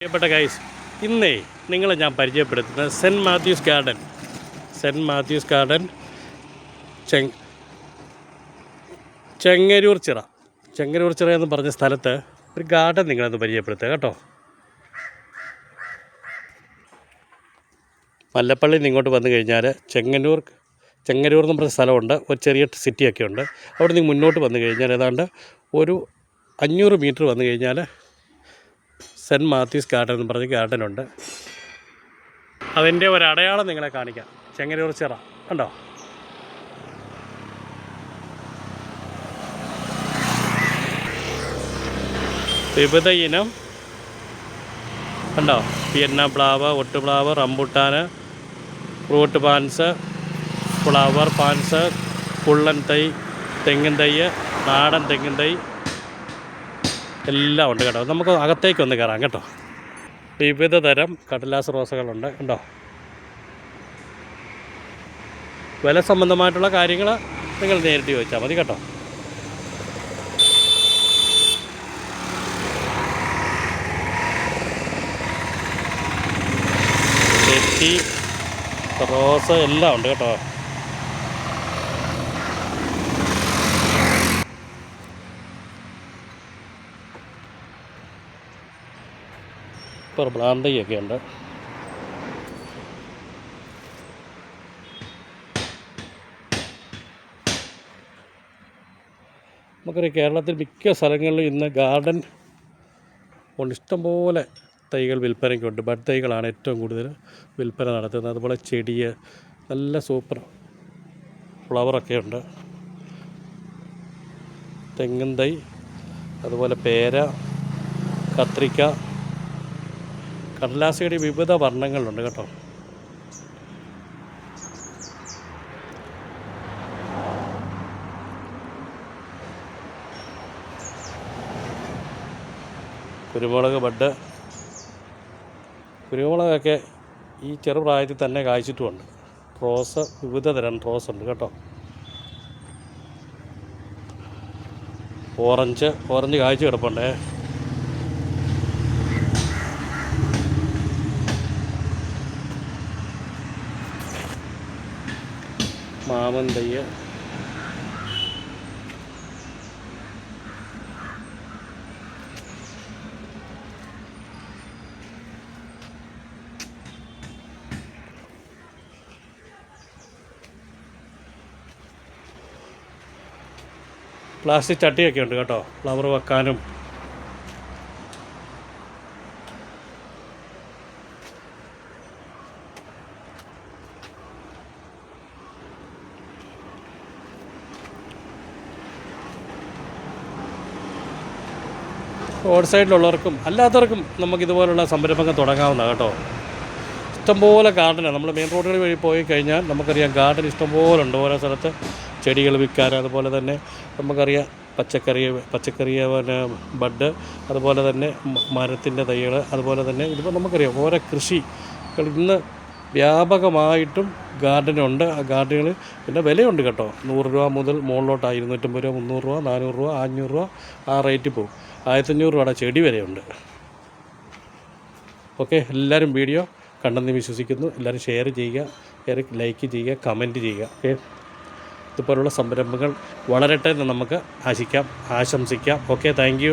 പ്രിയപ്പെട്ട ഗൈസ് ഇന്നേ നിങ്ങളെ ഞാൻ പരിചയപ്പെടുത്തുന്നത് saint Mathews garden. Saint Mathews garden ചെങ് Chengaroor Chira. Chengaroor ചിറ എന്ന് പറഞ്ഞ സ്ഥലത്ത് ഒരു ഗാർഡൻ നിങ്ങളൊന്ന് പരിചയപ്പെടുത്തുക കേട്ടോ. മല്ലപ്പള്ളിയിൽ ഇങ്ങോട്ട് വന്നു കഴിഞ്ഞാൽ ചെങ്ങന്നൂർ ചെങ്ങന്നൂർ എന്ന് പറഞ്ഞ സ്ഥലമുണ്ട്. ഒരു ചെറിയ സിറ്റിയൊക്കെ ഉണ്ട്. അവിടെ നിന്ന് മുന്നോട്ട് വന്നു കഴിഞ്ഞാൽ ഏതാണ്ട് ഒരു അഞ്ഞൂറ് മീറ്റർ വന്നു കഴിഞ്ഞാൽ സെന്റ് മാത്യൂസ് ഗാർഡൻ എന്ന് പറഞ്ഞ ഗാർഡനുണ്ട്. അതിന്റെ ഒരു അടയാളം നിങ്ങളെ കാണിക്കാം. ചെങ്ങരൂർ ചിറ. കണ്ടോ? വിവിധ ഇനം. കണ്ടോ? പിന്ന പ്ലാവ് ഒട്ടുപ്ലാവ് rambutan fruit plants flower plants കുള്ളൻ തൈ തെങ്ങിൻ തൈ നാടൻ തെങ്ങിൻ തൈ എല്ലാം ഉണ്ട് കേട്ടോ. നമുക്ക് അകത്തേക്ക് ഒന്ന് കയറാം കേട്ടോ. വിവിധ തരം കടലാസ് റോസകളുണ്ട് കേട്ടോ. വില സംബന്ധമായിട്ടുള്ള കാര്യങ്ങൾ നിങ്ങൾ നേരിട്ട് ചോദിച്ചാൽ മതി കേട്ടോ. റോസ് എല്ലാം ഉണ്ട് കേട്ടോ. ഇപ്പോൾ ബ്രാന്തയൊക്കെ ഉണ്ട്. നമുക്കറിയാം കേരളത്തിൽ മിക്ക സ്ഥലങ്ങളിലും ഇന്ന് ഗാർഡൻ കൊണ്ട് ഇഷ്ടംപോലെ തൈകൾ വിൽപ്പനയ്ക്കുണ്ട്. ബഡ് തൈകളാണ് ഏറ്റവും കൂടുതൽ വിൽപ്പന നടത്തുന്നത്. അതുപോലെ ചെടി നല്ല സൂപ്പർ ഫ്ലവറൊക്കെ ഉണ്ട്. തെങ്ങും തൈ അതുപോലെ പേര കത്രിക്ക കടലാസയുടെ വിവിധ വർണങ്ങളുണ്ട് കേട്ടോ. കുരുമുളക് ബഡ്. കുരുമുളകൊക്കെ ഈ ചെറുപ്രായത്തിൽ തന്നെ കായ്ച്ചിട്ടുമുണ്ട്. റോസ് വിവിധ തരം റോസ് ഉണ്ട് കേട്ടോ. ഓറഞ്ച് ഓറഞ്ച് കായ്ച്ചു കിടപ്പുണ്ടേ. മാമൻ തയ്യ പ്ലാസ്റ്റിക് ചട്ടിയൊക്കെ ഉണ്ട് കേട്ടോ. ഫ്ലവർ വെക്കാനും റോഡ് സൈഡിലുള്ളവർക്കും അല്ലാത്തവർക്കും നമുക്ക് ഇതുപോലുള്ള സംരംഭങ്ങൾ തുടങ്ങാവുന്ന കേട്ടോ. ഇഷ്ടംപോലെ ഗാർഡനാണ്. നമ്മൾ മെയിൻ റോഡുകൾ വഴി പോയി കഴിഞ്ഞാൽ നമുക്കറിയാം ഗാർഡൻ ഇഷ്ടംപോലെ ഉണ്ട്. ഓരോ സ്ഥലത്ത് ചെടികൾ വിൽക്കാൻ അതുപോലെ തന്നെ നമുക്കറിയാം പച്ചക്കറി പച്ചക്കറി പിന്നെ ബഡ് അതുപോലെ തന്നെ മരത്തിന്റെ തൈകൾ അതുപോലെ തന്നെ ഇതിപ്പോൾ നമുക്കറിയാം ഓരോ കൃഷികൾ ഇന്ന് വ്യാപകമായിട്ടും ഗാർഡനുണ്ട്. ആ ഗാർഡനുകൾ പിന്നെ വിലയുണ്ട് കേട്ടോ. നൂറ് രൂപ മുതൽ മുകളിലോട്ടാണ് ഇരുന്നൂറ്റമ്പത് രൂപ മുന്നൂറ് രൂപ നാനൂറ് രൂപ അഞ്ഞൂറ് രൂപ ആ റേറ്റ് പോകും. ആയിരത്തഞ്ഞൂറ് രൂപയുടെ ചെടി വരെയുണ്ട്. ഓക്കെ എല്ലാവരും വീഡിയോ കണ്ടെന്ന് വിശ്വസിക്കുന്നു. എല്ലാവരും ഷെയർ ചെയ്യുക ലൈക്ക് ചെയ്യുക കമന്റ് ചെയ്യുക ഓക്കെ? ഇതുപോലുള്ള സംരംഭങ്ങൾ വളരട്ടെ എന്ന് നമുക്ക് ആശിക്കാം ആശംസിക്കാം. Okay thank